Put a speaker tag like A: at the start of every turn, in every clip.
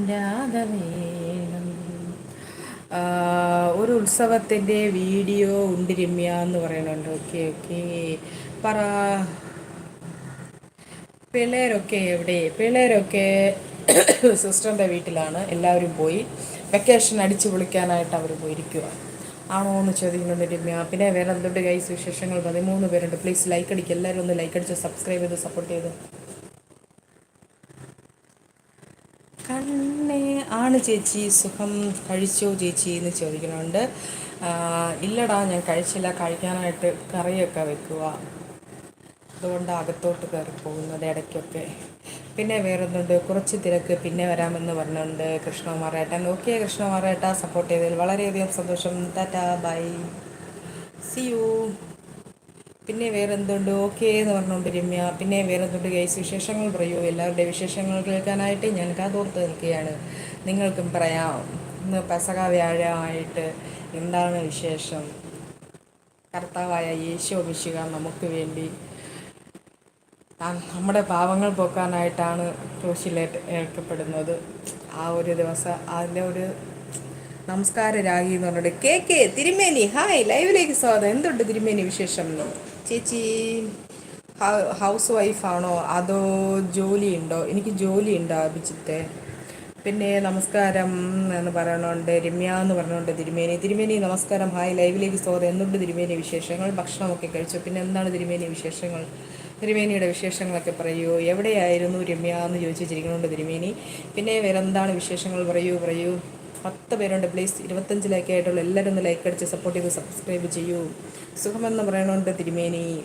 A: രാധ വേണം ഒരു ഉത്സവത്തിന്റെ വീഡിയോ ഉണ്ട് രമ്യ എന്ന് പറയുന്നുണ്ട്. Okay okay. പറ. പിള്ളേരൊക്കെ എവിടെ? പിള്ളേരൊക്കെ സിസ്റ്ററിന്റെ വീട്ടിലാണ്. എല്ലാവരും പോയി. വെക്കേഷൻ അടിച്ചു പൊളിക്കാനായിട്ട് അവർ പോയിരിക്കുക ആണോ എന്ന് ചോദിക്കുന്നുണ്ട് രമ്യ. പിന്നെ വേറെ എന്തുണ്ട് കൈ വിശേഷങ്ങൾ? പതിമൂന്ന് പേരുണ്ട്. പ്ലീസ് ലൈക്ക് അടിക്കുക എല്ലാവരും ഒന്ന് ലൈക്ക് അടിച്ച് സബ്സ്ക്രൈബ് ചെയ്ത് സപ്പോർട്ട് ചെയ്ത്. കണ്ണേ ആണ് ചേച്ചി സുഖം? കഴിച്ചോ ചേച്ചി എന്ന് ചോദിക്കുന്നുണ്ട്. ഇല്ലടാ ഞാൻ കഴിച്ചില്ല. കഴിക്കാനായിട്ട് കറിയൊക്കെ വെക്കുക അതുകൊണ്ട് അകത്തോട്ട് കയറി പോകുന്നത് ഇടയ്ക്കൊക്കെ. പിന്നെ വേറൊന്നുണ്ട്. കുറച്ച് തിരക്ക്. പിന്നെ വരാമെന്ന് പറഞ്ഞുകൊണ്ട് കൃഷ്ണകുമാറേട്ടൻ ഓക്കെ കൃഷ്ണകുമാറേട്ട സപ്പോർട്ട് ചെയ്തതിൽ വളരെയധികം സന്തോഷം. ടാറ്റാ ബൈ സി യു പിന്നെ വേറെ എന്തുണ്ട് ഓക്കെ എന്ന് പറഞ്ഞുകൊണ്ട് രമ്യ പിന്നെ വേറെ എന്തുണ്ട് ഗൈസ് വിശേഷങ്ങൾ പറയൂ. എല്ലാവരുടെ വിശേഷങ്ങൾ കേൾക്കാനായിട്ട് ഞാൻ കാതോർത്ത് നിൽക്കുകയാണ്. നിങ്ങൾക്കും പറയാം. ഇന്ന് പെസക വ്യാഴമായിട്ട് എന്താണ് വിശേഷം? കർത്താവായ യേശോ മിശിക നമുക്ക് വേണ്ടി നമ്മുടെ പാവങ്ങൾ പോക്കാനായിട്ടാണ് ക്രൂശിലേറ്റ് ഏൽക്കപ്പെടുന്നത്. ആ ഒരു ദിവസം അതിന്റെ ഒരു നമസ്കാര രാഗി എന്ന് പറഞ്ഞിട്ട് കെ കെ തിരുമേനി ഹായ് ലൈവിലേക്ക് സ്വാഗതം. എന്തുണ്ട് തിരുമേനി വിശേഷം? ചേച്ചി ഹൗസ് വൈഫാണോ അതോ ജോലി ഉണ്ടോ എനിക്ക് ജോലി ഉണ്ടോ അഭിജിത്തെ. പിന്നെ നമസ്കാരം എന്ന് പറയണുണ്ട് രമ്യ എന്ന് പറഞ്ഞുകൊണ്ട് തിരുമേനി. തിരുമേനി നമസ്കാരം. ഹായ് ലൈവിലേക്ക് സ്വാഗതം. എന്തുണ്ട് തിരുമേനി വിശേഷങ്ങൾ? ഭക്ഷണമൊക്കെ കഴിച്ചു? പിന്നെ എന്താണ് തിരുമേനി വിശേഷങ്ങൾ? തിരുമേനിയുടെ വിശേഷങ്ങളൊക്കെ പറയൂ. എവിടെയായിരുന്നു രമ്യ എന്ന് ചോദിച്ചിരിക്കുന്നുണ്ട് തിരുമേനി. പിന്നെ വേറെ എന്താണ് വിശേഷങ്ങൾ? പറയൂ പറയൂ. പത്ത് പേരുണ്ട്. പ്ലീസ് ഇരുപത്തഞ്ച് ലൈക്ക് ആയിട്ടുള്ള. എല്ലാവരും ഒന്ന് ലൈക്ക് അടിച്ച് സപ്പോർട്ട് ചെയ്ത് സബ്സ്ക്രൈബ് ചെയ്യൂ. സുഖമെന്ന് പറയണുണ്ട് തിരുമേനി.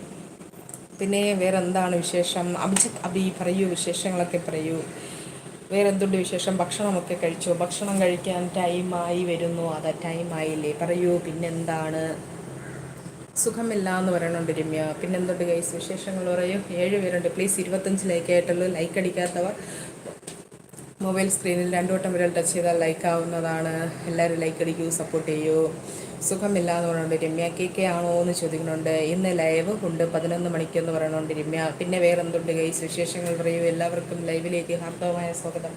A: പിന്നെ വേറെ എന്താണ് വിശേഷം? അഭിജിത്ത് അഭി പറയൂ. വിശേഷങ്ങളൊക്കെ പറയൂ. വേറെ എന്തുണ്ട് വിശേഷം? ഭക്ഷണമൊക്കെ കഴിച്ചു? ഭക്ഷണം കഴിക്കാൻ ടൈമായി വരുന്നു. അതാ ടൈമായില്ലേ പറയൂ. പിന്നെന്താണ്? സുഖമില്ല എന്ന് പറയണുണ്ട് രമ്യ. പിന്നെന്തുണ്ട് ഗൈസ് വിശേഷങ്ങൾ പറയൂ. ഏഴ് പേരുണ്ട്. പ്ലീസ് ഇരുപത്തഞ്ച് ലൈക്ക് ആയിട്ടുള്ളൂ. ലൈക്ക് അടിക്കാത്തവർ മൊബൈൽ സ്ക്രീനിൽ രണ്ടു വട്ടം വിരൽ ടച്ച് ചെയ്താൽ ലൈക്ക് ആവുന്നതാണ്. എല്ലാവരും ലൈക്ക് അടിക്കൂ സപ്പോർട്ട് ചെയ്യൂ. സുഖമില്ല എന്ന് പറയുന്നുണ്ട് രമ്യ കെ കെ ആണോ എന്ന് ചോദിക്കുന്നുണ്ട്. ഇന്ന് ലൈവ് ഉണ്ട് പതിനൊന്ന് മണിക്കെന്ന് പറയുന്നുണ്ട് രമ്യ. പിന്നെ വേറെ എന്തുണ്ട് ഗൈസ് വിശേഷങ്ങൾ പറയൂ. എല്ലാവർക്കും ലൈവിലേക്ക് ഹാർദവമായ സ്വാഗതം.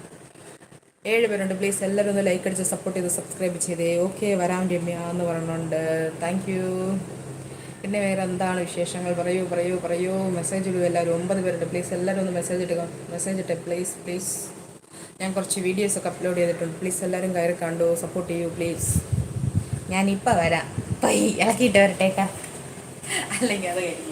A: ഏഴ് പേരുണ്ട്. പ്ലീസ് എല്ലാവരും ഒന്ന് ലൈക്ക് അടിച്ച് സപ്പോർട്ട് ചെയ്ത് സബ്സ്ക്രൈബ് ചെയ്തേ. ഓക്കെ വരാം രമ്യ എന്ന് പറയുന്നുണ്ട് താങ്ക് പിന്നെ വേറെ എന്താണ് വിശേഷങ്ങൾ? പറയൂ പറയൂ പറയൂ. മെസ്സേജ് ഇടുക എല്ലാവരും. ഒമ്പത് പേരുണ്ട്. പ്ലീസ് എല്ലാവരും ഒന്ന് മെസ്സേജ് ഇടുക. മെസ്സേജ് ഇട്ടെ പ്ലീസ് പ്ലീസ് ഞാൻ കുറച്ച് വീഡിയോസൊക്കെ അപ്ലോഡ് ചെയ്തിട്ടുണ്ട്. പ്ലീസ് എല്ലാവരും കയറി കണ്ടു? സപ്പോർട്ട് ചെയ്യൂ പ്ലീസ് ഞാനിപ്പോൾ വരാം. പൈ ഇളക്കിയിട്ട് വരട്ടേക്കാം. അല്ലെങ്കിൽ അത് കഴിഞ്ഞു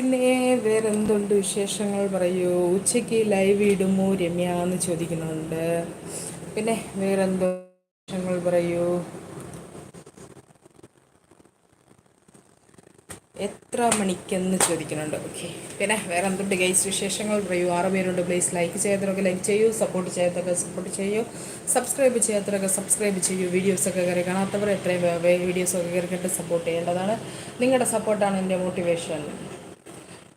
A: പിന്നെ വേറെ എന്തുണ്ട് വിശേഷങ്ങൾ പറയൂ? ഉച്ചയ്ക്ക് ലൈവ് ഇടുമോ രമ്യ എന്ന് ചോദിക്കുന്നുണ്ട്. പിന്നെ വേറെ എന്തോ വിശേഷങ്ങൾ പറയൂ? എത്ര മണിക്കെന്ന് ചോദിക്കുന്നുണ്ട്. ഓക്കെ പിന്നെ വേറെ എന്തുണ്ട് ഗൈസ് വിശേഷങ്ങൾ പറയൂ? ആറ് പേരുണ്ട്. പ്ലീസ് ലൈക്ക് ചെയ്യാത്തവരൊക്കെ ലൈക്ക് ചെയ്യൂ. സപ്പോർട്ട് ചെയ്യാത്തവരൊക്കെ സപ്പോർട്ട് ചെയ്യൂ. സബ്സ്ക്രൈബ് ചെയ്യാത്തവരൊക്കെ സബ്സ്ക്രൈബ് ചെയ്യൂ. വീഡിയോസൊക്കെ കയറി കാണാത്തവർ എത്രയും വീഡിയോസൊക്കെ കയറി കണ്ട് സപ്പോർട്ട് ചെയ്യേണ്ടതാണ്. നിങ്ങളുടെ സപ്പോർട്ടാണ് എന്റെ മോട്ടിവേഷൻ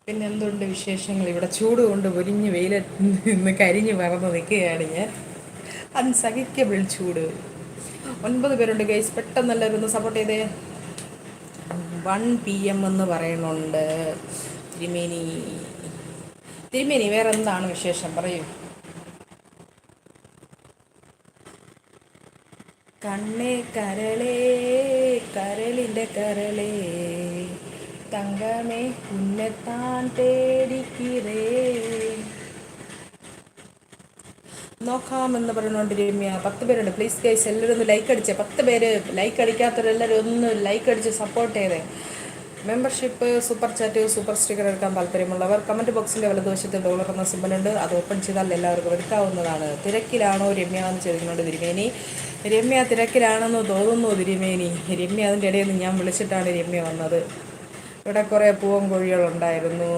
A: പിന്നെ എന്തുണ്ട് വിശേഷങ്ങൾ? ഇവിടെ ചൂട് കൊണ്ട് പൊരിഞ്ഞ് വെയിലെ നിന്ന് കരിഞ്ഞ് പറന്ന് നിൽക്കുകയാണ് ഞാൻ. അൺസഹിക്കബിൾ ചൂട്. ഒൻപത് പേരുണ്ട് ഗൈസ് പെട്ടെന്ന് എല്ലാവരും ഒന്ന് സപ്പോർട്ട് ചെയ്തേ. വൺ പി എം എന്ന് പറയുന്നുണ്ട്. തിരുമേനി. തിരുമേനി വേറെ എന്താണ് വിശേഷം? പറയൂ. കണ്ണേ കരളേ കരളിന്റെ കരളേ. തങ്കമേ ഉന്നെത്താൻ തേടിക്കിറേ നോക്കാമെന്ന് പറഞ്ഞുകൊണ്ട് രമ്യ പത്ത് പേരുണ്ട്. പ്ലീസ് ഗൈസ് എല്ലാവരും ഒന്ന് ലൈക്ക് അടിച്ചേ. പത്ത് പേര് ലൈക്ക് അടിക്കാത്തവരെല്ലാവരും ഒന്ന് ലൈക്ക് അടിച്ച് സപ്പോർട്ട് ചെയ്തേ. Membership super chat super sticker എടുക്കാൻ താല്പര്യമുള്ളവർ കമന്റ് ബോക്സിന്റെ വലതുവശത്ത് ഡോളർ എന്ന സിമ്പലുണ്ട് അത് ഓപ്പൺ ചെയ്താൽ എല്ലാവർക്കും എടുക്കാവുന്നതാണ്. തിരക്കിലാണോ രമ്യ എന്ന് ചോദിക്കുന്നുണ്ട് തിരുമേനി രമ്യ തിരക്കിലാണെന്ന് തോന്നുന്നു തിരുമേനി. രമ്യ അതിന്റെ ഇടയിൽ നിന്ന് ഞാൻ വിളിച്ചിട്ടാണ് രമ്യ വന്നത്. ഇവിടെ കുറേ പൂവൻ കോഴികളുണ്ടായിരുന്നു.